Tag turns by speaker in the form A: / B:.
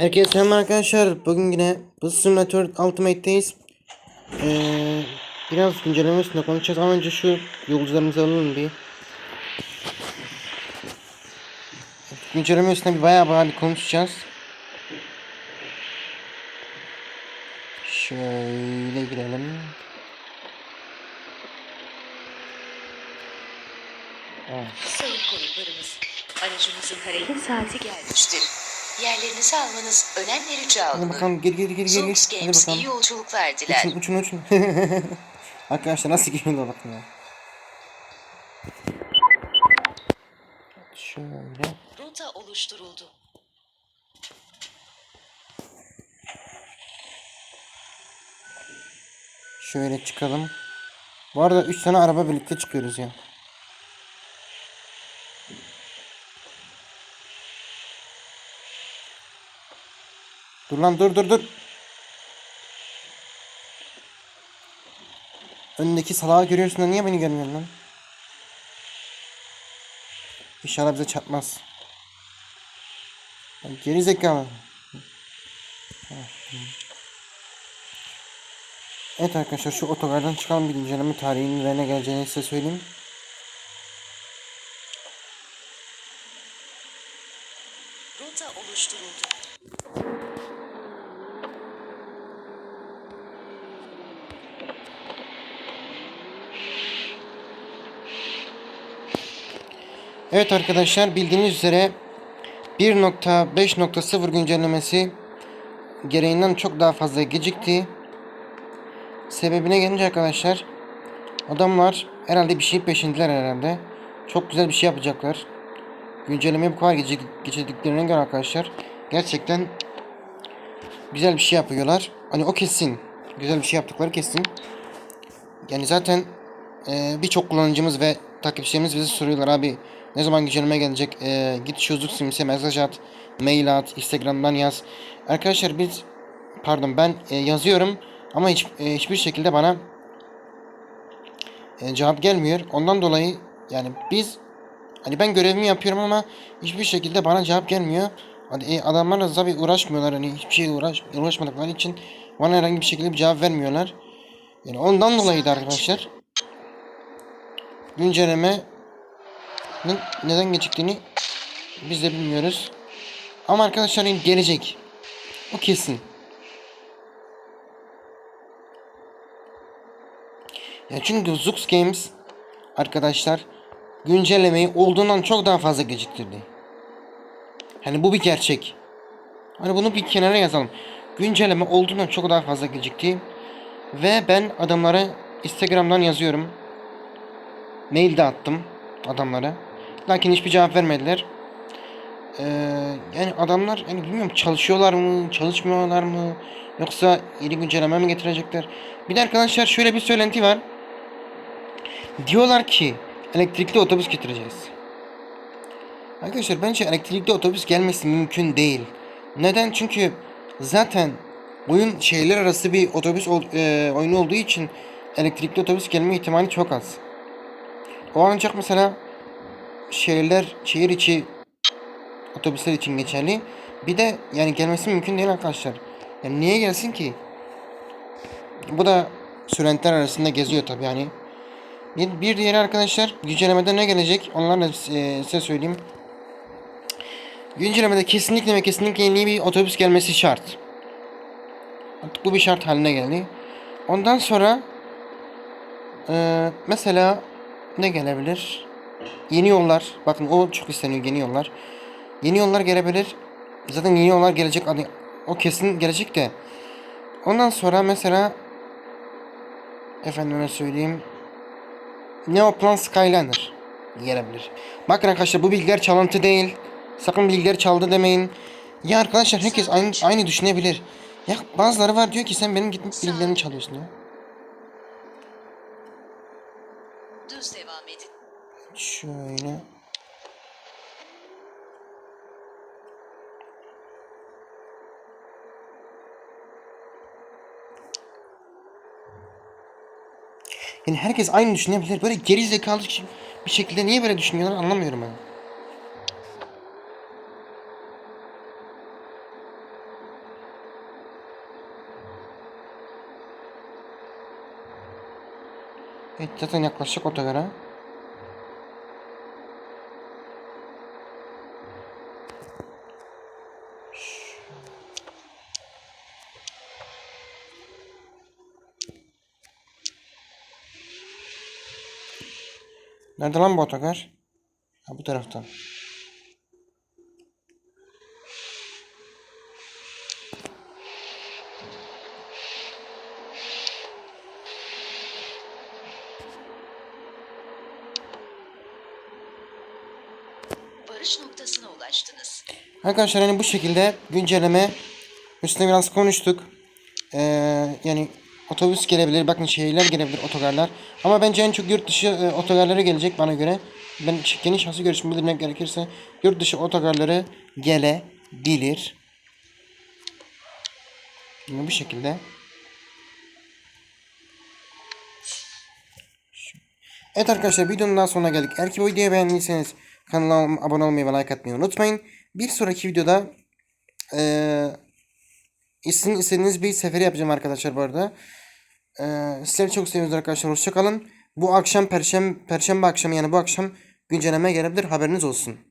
A: Herkese selam arkadaşlar. Bugün yine Bus Simulator Ultimate'deyiz. Ee, biraz güncelleme üstünde konuşacağız ama önce şu yolcularımızı alalım bir. Güncelleme üstünde bir bayağı bayağı konuşacağız. Şöyle girelim. Evet.
B: Sayın konuklarımız, aracımızın hareket saati gelmiştir. Yerlerinizi almanız önemli rica
A: Hadi
B: olunur.
A: bakalım gir gir gir gir. gir.
B: Zooms
A: Hadi
B: Games
A: bakalım.
B: iyi yolculuklar diler.
A: Uçun uçun uçun. Arkadaşlar nasıl geliyor bakın ya. Şöyle.
B: Rota oluşturuldu.
A: Şöyle çıkalım. Bu arada 3 tane araba birlikte çıkıyoruz ya. Dur lan dur dur dur. Önündeki salağı görüyorsun da niye beni görmüyorsun lan? İnşallah bize çarpmaz. Geri zekalı. Evet arkadaşlar şu otogardan çıkan bir inceleme tarihinin ve ne geleceğini size söyleyeyim.
B: Rota oluşturuldu.
A: Evet arkadaşlar bildiğiniz üzere 1.5.0 güncellemesi gereğinden çok daha fazla gecikti. Sebebine gelince arkadaşlar adamlar herhalde bir şey peşindeler herhalde. Çok güzel bir şey yapacaklar. Güncellemeyi bu kadar geçirdiklerine göre arkadaşlar gerçekten güzel bir şey yapıyorlar. Hani o kesin. Güzel bir şey yaptıkları kesin. Yani zaten e, birçok kullanıcımız ve takipçilerimiz bize soruyorlar abi ne zaman güncelleme gelecek? E, git şu Zux Sims'e mesaj at mail at instagramdan yaz. Arkadaşlar biz pardon ben e, yazıyorum ama hiç, e, hiçbir şekilde bana e, cevap gelmiyor. Ondan dolayı yani biz hani ben görevimi yapıyorum ama hiçbir şekilde bana cevap gelmiyor. Hani e, adamlar da tabii uğraşmıyorlar hani hiçbir şeye uğraş, uğraşmadıkları için bana herhangi bir şekilde bir cevap vermiyorlar. Yani ondan dolayı da arkadaşlar güncelleme neden geciktiğini biz de bilmiyoruz. Ama arkadaşlar gelecek. O kesin. Ya çünkü Zux Games arkadaşlar güncellemeyi olduğundan çok daha fazla geciktirdi. Hani bu bir gerçek. Hani bunu bir kenara yazalım. Güncelleme olduğundan çok daha fazla gecikti. Ve ben adamlara Instagram'dan yazıyorum. Mail de attım adamlara. Lakin hiçbir cevap vermediler. Ee, yani adamlar yani bilmiyorum çalışıyorlar mı, çalışmıyorlar mı? Yoksa yeni güncelleme mi getirecekler? Bir de arkadaşlar şöyle bir söylenti var. Diyorlar ki elektrikli otobüs getireceğiz. Arkadaşlar bence elektrikli otobüs gelmesi mümkün değil. Neden? Çünkü zaten oyun şehirler arası bir otobüs e, oyunu olduğu için elektrikli otobüs gelme ihtimali çok az. O ancak mesela şehirler, şehir içi otobüsler için geçerli. Bir de yani gelmesi mümkün değil arkadaşlar. Yani niye gelsin ki? Bu da söylentiler arasında geziyor tabi yani. Bir, diğeri arkadaşlar güncellemede ne gelecek? Onlarla e, size söyleyeyim. Güncellemede kesinlikle ve kesinlikle yeni bir otobüs gelmesi şart. Artık bu bir şart haline geldi. Ondan sonra eee, mesela ne gelebilir? Yeni yollar. Bakın o çok isteniyor yeni yollar. Yeni yollar gelebilir. Zaten yeni yollar gelecek. Hani o kesin gelecek de. Ondan sonra mesela efendime söyleyeyim Neoplan Skyliner gelebilir. Bakın arkadaşlar bu bilgiler çalıntı değil. Sakın bilgileri çaldı demeyin. Ya arkadaşlar herkes aynı, aynı düşünebilir. Ya bazıları var diyor ki sen benim gitmiş bilgilerimi çalıyorsun ya. Şöyle. Yani herkes aynı düşünebilir. Böyle geri zekalı bir şekilde niye böyle düşünüyorlar anlamıyorum ben. Yani. Evet zaten yaklaşık otogara. Nerede lan bu otogar? Ha bu taraftan.
B: Varış noktasına ulaştınız.
A: Arkadaşlar hani bu şekilde güncelleme üstüne biraz konuştuk. Ee, yani otobüs gelebilir, bakın şehirler gelebilir, otogarlar. Ama bence en çok yurt dışı e, otogarları gelecek bana göre. Ben kendi şahsi görüşümü bildirmek gerekirse yurt dışı otogarları gelebilir. Yani bu şekilde. Evet arkadaşlar videonun daha sonuna geldik. Eğer ki bu videoyu beğendiyseniz kanalıma abone olmayı ve like atmayı unutmayın. Bir sonraki videoda eee sizin istediğiniz bir seferi yapacağım arkadaşlar bu arada. Eee sizleri çok seviyoruz arkadaşlar. Hoşçakalın. Bu akşam perşembe, perşembe akşamı yani bu akşam güncelleme gelebilir. Haberiniz olsun.